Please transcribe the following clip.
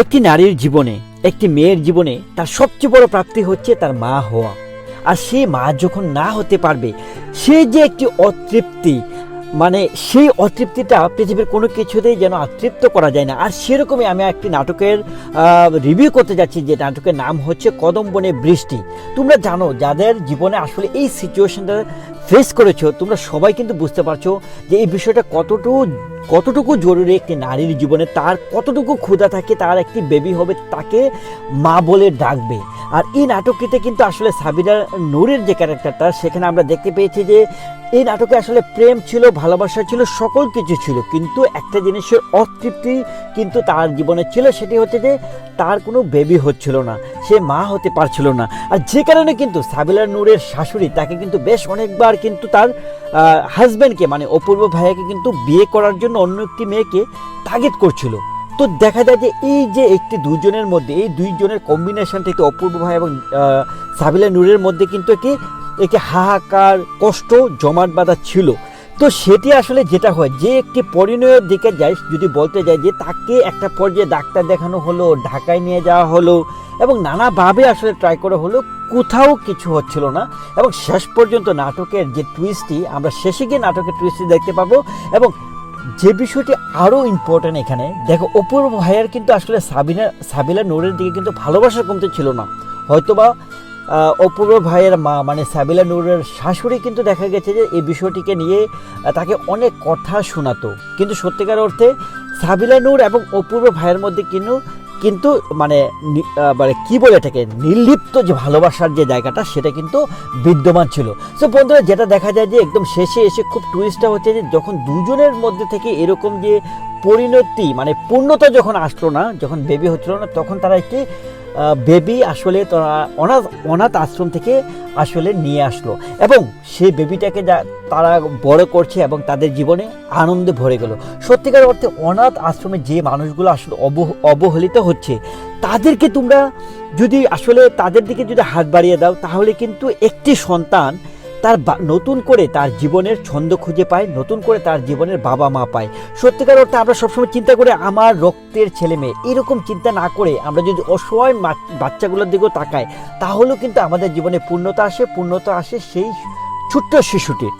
একটি নারীর জীবনে, একটি মেয়ের জীবনে তার সবচেয়ে বড় প্রাপ্তি হচ্ছে তার মা হওয়া। আর সে মা যখন না হতে পারবে, সে যে একটি অতৃপ্তি মানে সেই অতৃপ্তিটা পৃথিবীর কোনো কিছুতেই যেন অতৃপ্ত করা যায় না। আর সেরকমই আমি একটি নাটকের রিভিউ করতে যাচ্ছি যে নাটকের নাম হচ্ছে কদম বনে বৃষ্টি। তোমরা জানো, যাদের জীবনে আসলে এই সিচুয়েশনটা ফেস করেছ, তোমরা সবাই কিন্তু বুঝতে পারছ যে এই বিষয়টা কতটুকু কতটুকু জরুরি একটি নারীর জীবনে, তার কতটুকু ক্ষুধা থাকে, তার একটি বেবি হবে, তাকে মা বলে ডাকবে। আর এই নাটকটিতে কিন্তু আসলে সাবিনা নূরের যে ক্যারেক্টারটা সেখানে আমরা দেখতে পেয়েছি যে এই নাটকে আসলে প্রেম ছিল, ভালোবাসা ছিল, সকল কিছু ছিল। কিন্তু একটা জিনিসের অতৃপ্তি কিন্তু তার জীবনে ছিল, সেটি হচ্ছে যে তার কোনো বেবি হচ্ছিল না, সে মা হতে পারছিল না। আর যে কারণে কিন্তু সাবিলা নূরের শাশুড়ি তাকে কিন্তু বেশ অনেকবার কিন্তু তার হাজব্যান্ডকে মানে অপূর্ব ভাইয়াকে কিন্তু বিয়ে করার জন্য অন্য একটি মেয়েকে তাগিদ করছিল। তো দেখা যায় যে এই যে একটি দুজনের মধ্যে, এই দুইজনের কম্বিনেশন থেকে অপূর্ব ভাই এবং সাবিলা নূরের মধ্যে কিন্তু একটি একে হাহাকার, কষ্ট, জমাট বাঁধা ছিল। তো সেটি আসলে যেটা হয়, যে একটি পরিণয়ের দিকে যায় যদি বলতে যায় যে তাকে একটা পর্যায়ে ডাক্তার দেখানো হলো, ঢাকায় নিয়ে যাওয়া হলো, এবং নানাভাবে আসলে ট্রাই করা হলো, কোথাও কিছু হচ্ছিল না, এবং শেষ পর্যন্ত নাটকের যে টুইস্টটি আমরা শেষে গিয়ে নাটকের টুইস্টটি দেখতে পাবো, এবং যে বিষয়টি আরও ইম্পর্ট্যান্ট এখানে, দেখো, অপূর্ব ভাইয়ের কিন্তু আসলে সাবিনা, সাবিলা নূরের দিকে কিন্তু ভালোবাসা কমতে ছিল না। হয়তোবা অপূর্ব ভাইয়ের মা মানে সাবিলা নূরের শাশুড়ি কিন্তু দেখা গেছে যে এই বিষয়টিকে নিয়ে তাকে অনেক কথা শোনাতো। কিন্তু সত্যিকার অর্থে সাবিলা নূর এবং অপূর্ব ভাইয়ের মধ্যে কিন্তু কিন্তু মানে মানে কি বলে এটাকে, নির্লিপ্ত যে ভালোবাসার যে জায়গাটা, সেটা কিন্তু বিদ্যমান ছিল। সো বন্ধুরা, যেটা দেখা যায় যে একদম শেষে এসে খুব টুইস্টটা হচ্ছে যে যখন দুজনের মধ্যে থেকে এরকম যে পরিণতি মানে পূর্ণতা যখন আসলো না, যখন বেবি হচ্ছিল না, তখন তারা একটি বেবি আসলে তারা অনাথ অনাথ আশ্রম থেকে আসলে নিয়ে আসলো। এবং সেই বেবিটাকে যা, তারা বড় করছে এবং তাদের জীবনে আনন্দে ভরে গেল। সত্যিকার অর্থে অনাথ আশ্রমে যে মানুষগুলো আসলে অব, অবহেলিত হচ্ছে, তাদেরকে তোমরা যদি আসলে তাদের দিকে যদি হাত বাড়িয়ে দাও, তাহলে কিন্তু একটি সন্তান তার নতুন করে তার জীবনের ছন্দ খুঁজে পায়, নতুন করে তার জীবনের বাবা মা পায়। সত্যিকার অর্থে আমরা সবসময় চিন্তা করে, আমার রক্তের ছেলে মেয়ে। এরকম চিন্তা না করে আমরা যদি অসহায় বাচ্চাগুলোর দিকেও তাকাই, তাহলেও কিন্তু আমাদের জীবনে পূর্ণতা আসে পূর্ণতা আসে সেই ছোট্ট শিশুটির।